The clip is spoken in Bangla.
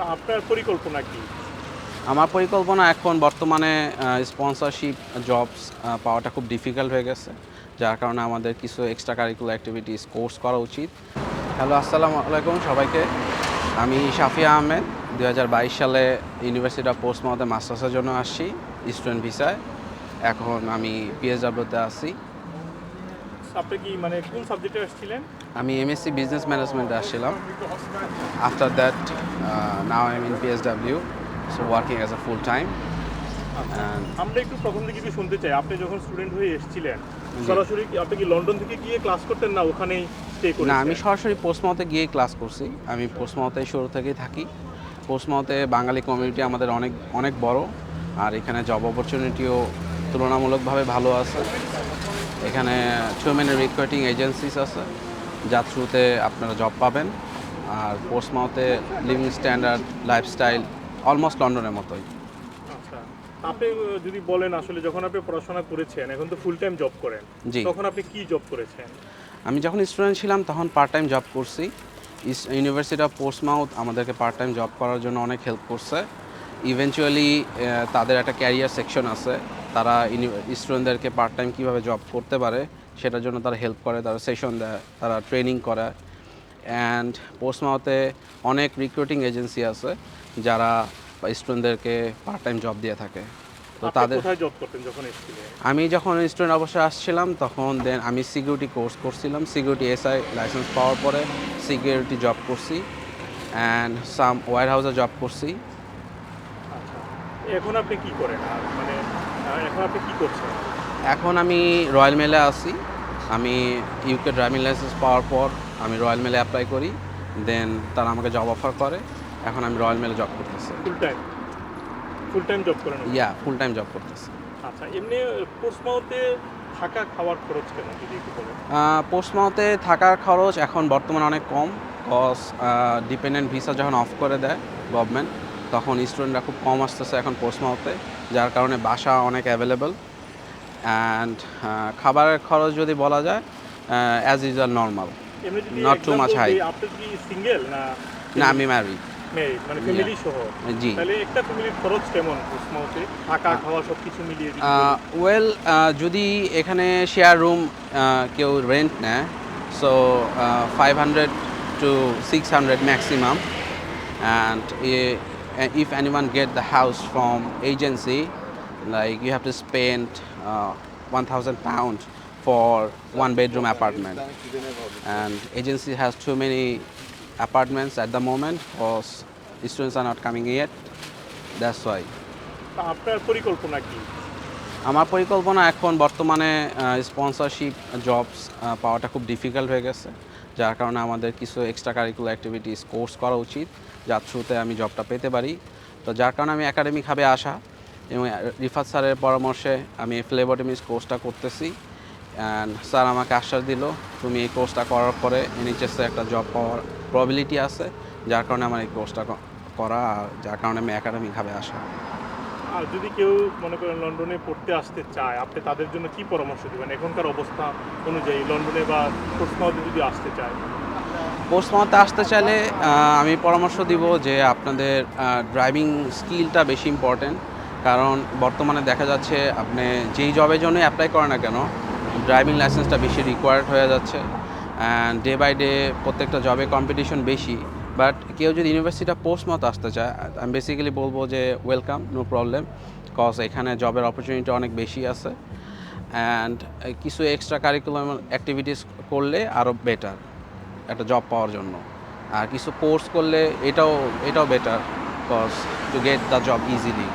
আপনার পরিকল্পনা কি? আমার পরিকল্পনা এখন বর্তমানে স্পন্সরশিপ জবস পাওয়াটা খুব ডিফিকাল্ট হয়ে গেছে। যার কারণে আমাদের কিছু এক্সট্রা কারিকুলার অ্যাক্টিভিটিস কোর্স করা উচিত। হ্যালো আসসালামু আলাইকুম সবাইকে। আমি শাফিয়া আহমেদ। দু হাজার বাইশ সালে ইউনিভার্সিটি অফ পোস্টমাউথে মাস্টার্সের জন্য আসছি স্টুডেন্ট ভিসায় এখন আমি পিএসডাব্লিউতে আছি। আপনি কি মানে কোন সাবজেক্টে আসছিলেন? আমি এমএসসি বিজনেস ম্যানেজমেন্টে আসছিলাম। After that now I am in PSW so working as a full time আমরা একটু প্রথম থেকে একটু শুনতে চাই। আপনি যখন স্টুডেন্ট হয়ে এসেছিলেন সরাসরি কি- আপনি কি লন্ডন থেকে গিয়ে ক্লাস করতেন না ওখানেই স্টে করেন না আমি সরাসরি পোস্টমাউতে গিয়ে ক্লাস করছি। আমি পোস্টমাউতে শুরু থেকেই থাকি। পোস্টমাউতে বাঙালি কমিউনিটি আমাদের অনেক অনেক বড়। আর এখানে জব অপরচুনিটিও তুলনামূলকভাবে ভালো আছে। এখানে টু মেনি রিক্রুটিং এজেন্সিস আছে যার থ্রুতে আপনারা জব পাবেন। আর পোস্টমাউতে লিভিং স্ট্যান্ডার্ড লাইফস্টাইল অলমোস্ট লন্ডনের মতোই। আচ্ছা আপনি যদি বলেন আসলে যখন আপনি পড়াশোনা করেছেন এখন তো ফুল টাইম জব করেন। তখন আপনি কি জব করেছেন? আমি যখন স্টুডেন্ট ছিলাম তখন পার্ট টাইম জব করছি। ইউনিভার্সিটি অফ পোস্টমাউথ আমাদেরকে পার্ট টাইম জব করার জন্য অনেক হেল্প করছে। ইভেনচুয়ালি তাদের একটা ক্যারিয়ার সেকশন আছে। তারা স্টুডেন্টদেরকে পার্ট টাইম কীভাবে জব করতে পারে সেটার জন্য তারা হেল্প করে তারা সেশন দেয় তারা ট্রেনিং করে। অ্যান্ড পোস্টমাউথে অনেক রিক্রুটিং এজেন্সি আছে যারা স্টুডেন্টদেরকে পার্ট টাইম জব দিয়ে থাকে। তো তাদের জব যখন আমি যখন স্টুডেন্ট অবস্থায় আসছিলাম তখন দেন আমি সিকিউরিটি কোর্স করছিলাম। সিকিউরিটি এসআই লাইসেন্স পাওয়ার পরে সিকিউরিটি জব করছি। অ্যান্ড সাম ওয়ার হাউসে জব করছি। আচ্ছা। এখন আপনি কি করেন? মানে এখন আপনি করছেন? এখন আমি রয়্যাল মেলে আসি আমি ইউকে ড্রাইভিং লাইসেন্স পাওয়ার পর আমি রয়্যাল মেলে অ্যাপ্লাই করি দেন তারা আমাকে জব অফার করে। এখন আমি রয়্যাল মেলে জব করতেছি। Full time full time job করেন ইয়া ফুল টাইম জব করতেছি। আচ্ছা এমনি পোস্টমাউতে থাকা খাওয়ার খরচ কেমন যদি একটু বলেন? পোস্টমাউতে থাকার খরচ এখন বর্তমানে অনেক কম কজ ডিপেন্ডেন্ট ভিসা যখন অফ করে দেয় গভর্নমেন্ট তখন স্টুডেন্টরা খুব কম আসতেছে এখন পোস্টমাউতে যার কারণে বাসা অনেক অ্যাভেলেবল অ্যান্ড খাবারের খরচ যদি বলা যায় as usual normal not to কি সিঙ্গেল না আমি ম্যারি মানে ফ্যামিলি সহ। জি। তাহলে একটা ফ্যামিলির খরচ কেমন পোস্টমাউতে থাকা খাওয়া সব কিছু মিলিয়ে ওয়েল যদি এখানে শেয়ার রুম কেউ রেন্ট নেয় so five hundred to six hundred maximum and if anyone get the house from agency like you have to spend uh, 1000 pound for one bedroom apartment and agency has too many apartments at the moment because students are not coming yet that's why আপনার পরিকল্পনা কি আমার পরিকল্পনা এখন বর্তমানে স্পন্সরশিপ জবস পাওয়াটা খুব ডিফিকাল্ট হয়ে গেছে যার কারণে আমাদের কিছু এক্সট্রা কারিকুলার অ্যাক্টিভিটিস কোর্স করা উচিত, যার থ্রুতে আমি জবটা পেতে পারি। তো যার কারণে আমি একাডেমিকভাবে আসা এবং রিফাত স্যারের পরামর্শে আমি ফ্লেবোটমিস কোর্সটা করতেছি। অ্যান্ড স্যার আমাকে আশ্বাস দিল, তুমি এই কোর্সটা করার পরে এনএইচএসে একটা জব পাওয়ার প্রবিলিটি আছে। যার কারণে আমার এই কোর্সটা করা, আর যার কারণে আমি একাডেমিকভাবে আসা। আর যদি কেউ মনে করেন লন্ডনে পড়তে আসতে চায়, আপনি তাদের জন্য কি পরামর্শ দেবেন? এখনকার অবস্থা অনুযায়ী লন্ডনে বা পোস্টমাউতে যদি আসতে চায়? পোস্টমার্টে আসতে চাইলে আমি পরামর্শ দিব যে আপনাদের ড্রাইভিং স্কিলটা বেশি ইম্পর্টেন্ট কারণ বর্তমানে দেখা যাচ্ছে আপনি যেই জবের জন্য অ্যাপ্লাই করেন না কেন, ড্রাইভিং লাইসেন্সটা বেশি রিকোয়ার্ড হয়ে যাচ্ছে ডে বাই ডে প্রত্যেকটা জবে কম্পিটিশন বেশি। বাট কেউ যদি ইউনিভার্সিটিটা পোস্ট মতো আসতে চায়, আমি বেসিক্যালি বলব যে ওয়েলকাম নো প্রবলেম কজ এখানে জবের অপরচুনিটি অনেক বেশি আছে অ্যান্ড কিছু এক্সট্রা কারিকুলাম অ্যাক্টিভিটিস করলে আরও বেটার একটা জব পাওয়ার জন্য। আর কিছু কোর্স করলে এটাও এটাও better cause to get the job easily